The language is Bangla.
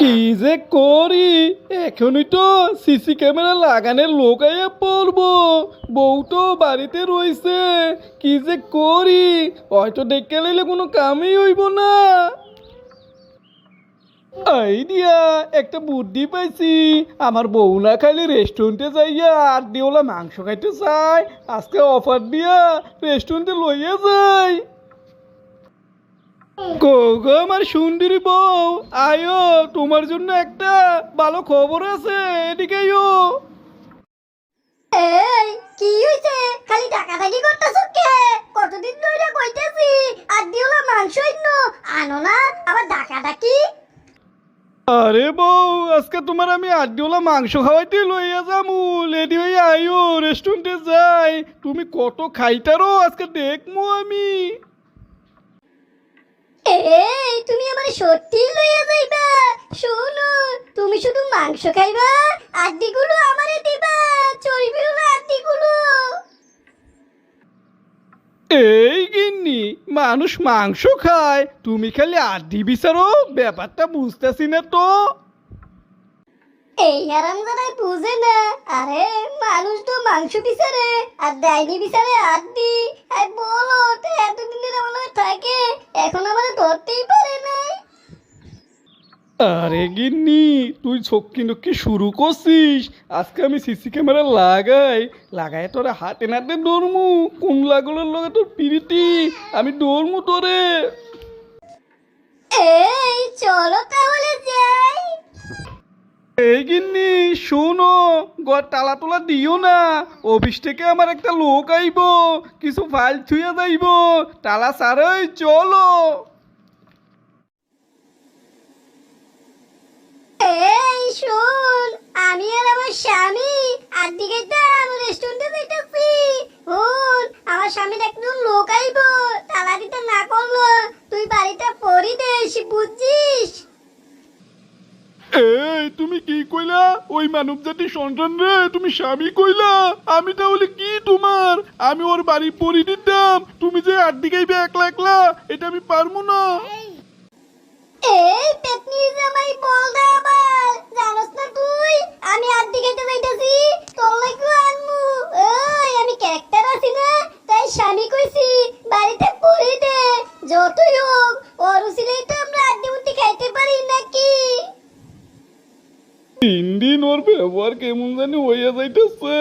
কি যে করি? এখনই তো সিসি ক্যামেরা লাগানোর লোক পড়ব। বউ তো বাড়িতে রইছে কি যে করি? হয়তো দেখে লাইলে কোনো কামই হইব না। আইডিয়া একটা বুদ্ধি পাইছি। আমার বউ না খাইলে রেস্টুরেন্টে যাইয়া আর দিওলা মাংস খাইতে চাই আজকে অফার দিয়া রেস্টুরেন্টে লইয়া যাই। গো আমার সুন্দরী বউ। আয়ো তোমার জন্য একটা ভালো খবর আছে। এদিকে আয়ো। এই কি হইছে? খালি টাকা টাকি করতেছ কে? কতদিন ধরে কইতেছি আর দিওলা মাংস ইন্ন আনো না আবার ডাকা ডাকি আরে বউ আজকে তোমার আমি আড্ডিওলা মাংস খাওয়াইতে লইয়া যামু। লেডি হয়ে আইও রেস্টুরেন্টে যাই। তুমি কত খাইতারো আজকে দেখমু আমি। এই তুমি আমার সত্যি লইয়া যাইবা। শোনো তুমি শুধু মাংস খাইবা আড্ডিগুলো আমারে দিবা। চর্বিগুলো আড্ডিগুলো এই গিন্নি মানুষ মাংস খায় তুমি খালি আড্ডি বিচারো ব্যাপারটা বুঝতেছি না তো। এই হারাম জানাই বুঝে না। আরে মানুষ তো মাংস বিচারে আর ডাইনি বিচারে আড্ডি। আর বলো আরে গিন্নি তুই ছক্কি নক্কি শুরু করছিস। আজকে আমি সিসি ক্যামেরা লাগাই। লাগাই তোরে হাতে নাতে দৌড়মু কোন লাগলোর লগে তোর পিরিতি? আমি দৌড়মু তোরে। এই চলো তাহলে যাই। এই গিন্নি শোনো ঘর তালা তোলা দিও না। অফিস থেকে আমার একটা লোক আইব। কিছু ফাইল থুয়ে যাইব। তালা সারাই চলো এই শোন আমি আর আমার স্বামী আর দিকে দাম রেস্টুরেন্টে যাইতেছি শুন আমার স্বামীর একজন লোক আইব। তালা দিতে না করল। তুই বাড়িটা পরি দেশ বুঝছিস? এই তুমি কি কইলা? ওই মানব জাতি সন্তান রে তুমি স্বামী কইলা? আমি তাহলে কি তোমার? আমি ওর বাড়ি পরি দিতাম। তুমি যে আড্ডি গাইবে একলা একলা এটা আমি পারব না। এই পেতনি জামাই বল দে আবার জানোস না তুই আমি আর দিকে যাইতেছি তোর লাগু আনমু ওই আমি ক্যারেক্টার আছি না তাই স্বামী কইছি বাড়িতে পড়ে দে যতই হোক ওর উসিলেই তো আমরা আড্ডি খাইতে পারি নাকি? তিন দিন ওর ব্যবহার কেমন জানি হইয়া যাইতেছে।